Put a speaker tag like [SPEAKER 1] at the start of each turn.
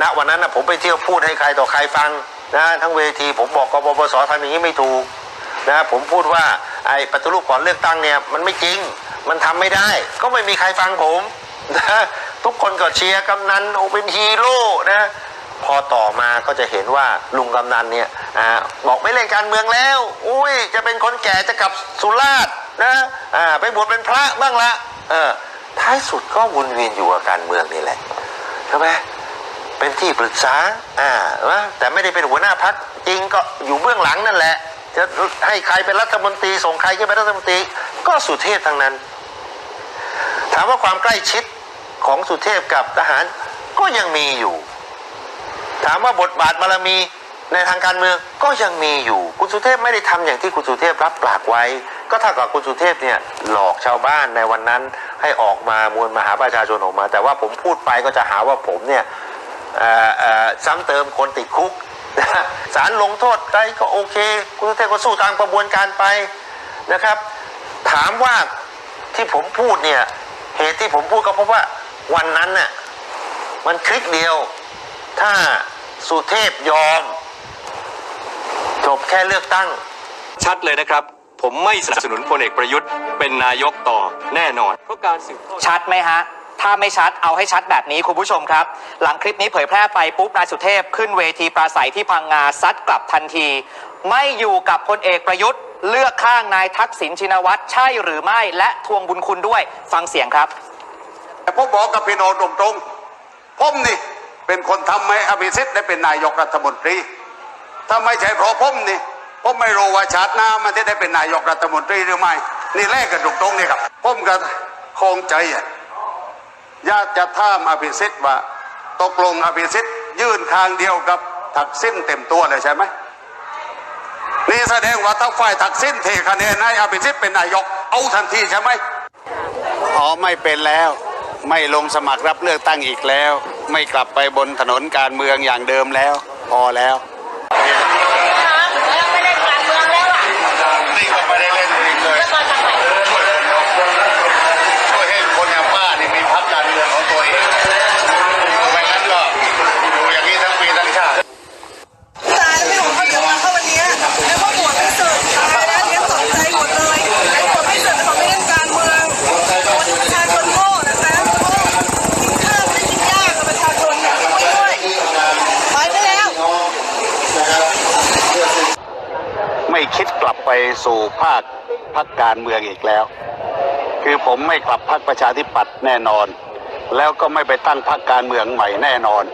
[SPEAKER 1] ณวันนั้นนะผมไปเที่ยวพูดให้ใครต่อใครฟังนะทั้งเวทีผมบอกกบปสทำอย่างนี้ไม่ถูกนะผมพูดว่าไอ้ปฏิรูปก่อนเลือกตั้งเนี่ยมันไม่จริงมันทำไม่ได้ ก็ไม่มีใครฟังผมนะทุกคนก็เชียร์กำนันโอเป็นฮีโร่นะพอต่อมาก็จะเห็นว่าลุงกำนันเนี่ยอ่าบอกไม่เล่นการเมืองแล้วอุ้ยจะเป็นคนแก่จะกลับสุราษฎร์นะอ่าไปบวชเป็นพระบ้างละเออท้ายสุดก็วนเวียนอยู่กับการเมืองนี่แหละใช่ไหม เป็นที่ปรึกษาอ่านะแต่ไม่ได้เป็นหัวหน้าพักจริงก็อยู่เบื้องหลังนั่นแหละ จะให้ใครเป็นรัฐมนตรีส่งใครขึ้นเป็นรัฐมนตรี ก็สุเทพทั้งนั้น ถามว่าความใกล้ชิดของสุเทพกับทหารก็ยังมีอยู่ ถามว่าบทบาทบารมีในทางการเมืองก็ยังมีอยู่ คุณสุเทพไม่ได้ทำอย่างที่คุณสุเทพรับปากไว้ ก็เท่ากับคุณสุเทพเนี่ยหลอกชาวบ้านในวันนั้นให้ออกมามวลมหาประชาชนออกมา แต่ว่าผมพูดไปก็จะหาว่าผมเนี่ย ซ้ำเติมคนติดคุกศาลลงโทษได้ก็โอเค คุณสุเทพก็สู้ตามกระบวนการไปนะครับ ถามว่าที่ผมพูดเนี่ยเหตุที่ผมพูดก็เพราะว่าวันนั้นน่ะมันคลิกเดียว ถ้าสุเทพยอม จบแค่เลือกตั้ง
[SPEAKER 2] ชัดเลยนะครับ ผมไม่สนับสนุนพลเอกประยุทธ์เป็นนายกต่อแน่นอนเพราะการสืบทอด
[SPEAKER 3] ชัดไหมฮะ ถ้าไม่ชัดเอาให้ชัดแบบนี้คุณผู้ชมครับ หลังคลิปนี้เผยแพร่ไปปุ๊บนายสุเทพขึ้นเวทีปราศัยที่พังงาซัดกลับทันที ไม่อยู่กับพลเอกประยุทธ์ เลือกข้างนายทักษิณชินวัตรใช่หรือไม่และทวงบุญคุณด้วยฟังเสียงครับ
[SPEAKER 4] แต่ผมบอกกับพี่โนตรงๆผมนี่เป็นคนทำให้อภิสิทธิ์ได้เป็นนายกรัฐมนตรีถ้าไม่ใช่เพราะผมนี่ผมไม่รู้ว่าชาติหน้ามันจะได้เป็นนายกรัฐมนตรีหรือไม่ นี่แรกกันตรงๆนี่ครับผมก็คงใจอะ อยากจะถามอภิสิทธิ์ว่า ตกลงอภิสิทธิ์ยื่นทางเดียวกับทักษิณเต็มตัวเลยใช่ไหมนี่แสดงว่าถ้าฝ่ายทักษิณเทคะแนนให้อภิสิทธิ์เป็นนายกเอาทันทีใช่ไหม
[SPEAKER 5] อ๋อไม่เป็นแล้วไม่ลงสมัครรับเลือกตั้งอีกแล้ว ไม่กลับไปบนถนนการเมืองอย่างเดิมแล้ว พอ
[SPEAKER 6] แล้วไม่ได้การเมืองแล้วอะ
[SPEAKER 5] นี่ก็ไม่ได้เล่นอีกเลย
[SPEAKER 6] แล้วมาทำไม
[SPEAKER 5] ช่วยให้คนอย่างป้านี่มีพรรคการเมืองของตัวเองไม่งั้นก็อยู่อย่างนี้ทั้งปีทั้งชาติ
[SPEAKER 7] ตายแล้วไม่รู้เขาจะมาเข้าวันเนี้ยแล้วก็บวชไม่สึกตายแล้วเลี้ยงสองใจหมดเลยแล้วบวชไม่สึกเขาไม่เล่นการเมืองคนประชาชนโง่นะคะโง่กินข้าวไม่ได้กินยากกับประชาชนเนี่ยไม่ช่วยไปได้แล้ว
[SPEAKER 5] ไม่คิดกลับไปสู่ภาคพักการเมืองอีกแล้ว คือผมไม่กลับพักประชาธิปัตย์แน่นอน แล้วก็ไม่ไปตั้งพักการเมืองใหม่แน่นอน